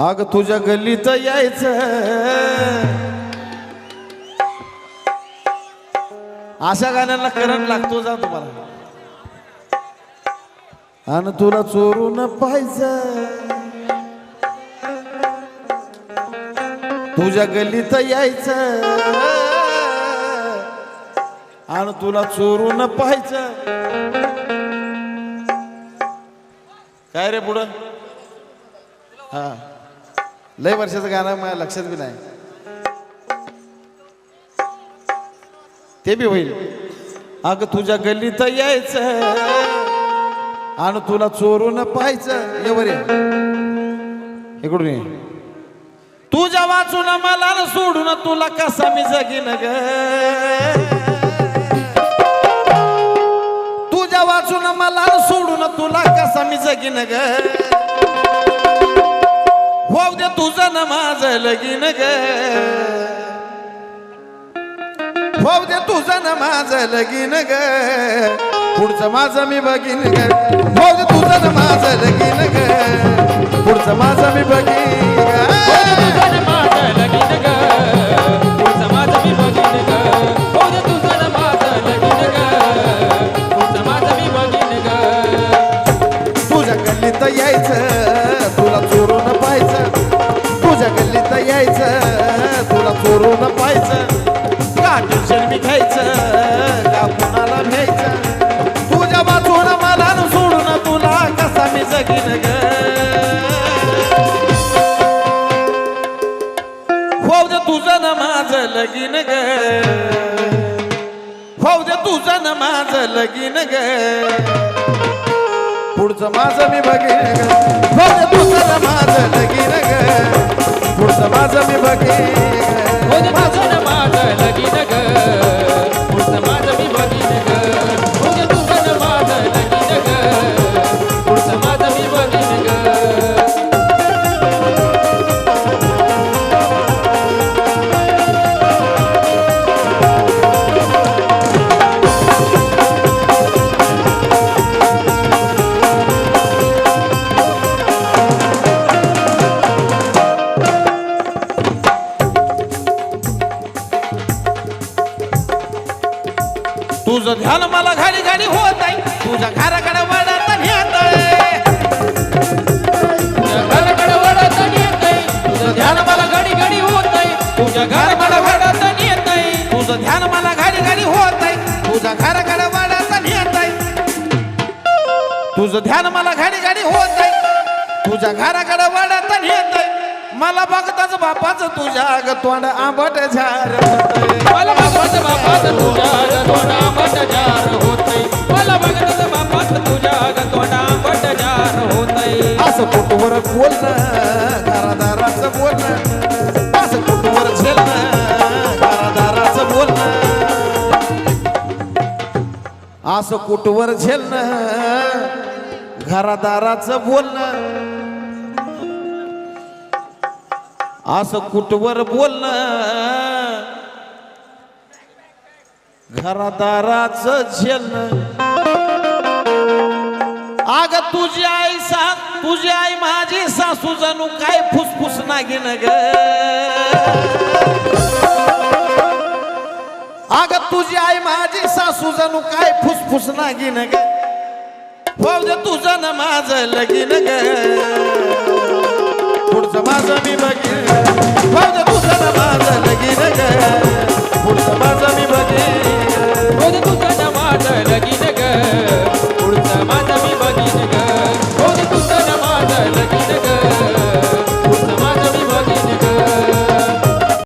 अग तुझ्या गल्लीत यायचं. अशा गाण्यांना करंट लागतो जा तुम्हाला. आणि तुला चोरून पाहिजे तुझ्या गल्लीत यायचं. आणि तुला चोरून पाहायचं. काय रे पुढं? हा. लय वर्षाचं गाणं मला लक्षात बी नाही. ते बी होईल. अग तुझ्या गल्लीत यायचं. आणि तुला चोरून पाहायचं. ये इकडून ये. तुझ्या वाचून मला सोडून तुला कसा मी जगीन ग? तुझ्या वाचून मला सोडून तुला कसा मी जगीन ग? होऊ दे तुझं न माझं लगीन ग. होऊ दे तुझं न माझं लगीन ग. पुढचं माझं मी बघीन ग. होऊ दे तुझं न माझं लगीन ग. पुढचं माझं मी बघीन ग. तुझं माझं लगीन लगीन ग. होऊ दे तुझं न माझं लगीन ग. पुढचं माझं मी बघीन ग. होऊ दे तुझं न माझं लगीन ग. पुढचं माझं मी बघीन. तुझं ध्यान मला घाडी घाडी होत आहे. तुझ्या घराकडे वडत नेत तुझ्या घराकडे वळत येतंय. तुझं ध्यान मला घडी घडी होतंय तुझ्या घर मला वळत येतंय. तुझं ध्यान मला घाडी घाडी होत आहे. तुझ्या घराकडे वडत नेत तुझं ध्यान मला घाडी घाडी होत आहे. तुझ्या घराकडे वडत नेत मला बघताच बापाचं तुझ्या ग तोंड आंबट झार मला असं बोलणं घरादाराचं बोलणं असं कुठवर झेलणं घरादाराचं बोलणं असं कुटवर झेलणं घरादाराचं बोलणं असं कुटवर बोलणं घरादाराचं झेलणं आग तुझी आई सांग तुझी आई माझी सासू जणू काय फुसफुस नागिन ग? अग तुझी आई माझी सासू जणू काय फुसफुस नागिन ग? फौज तुझं न माझं लगीन ग. पुढचं माझं मी बघीन.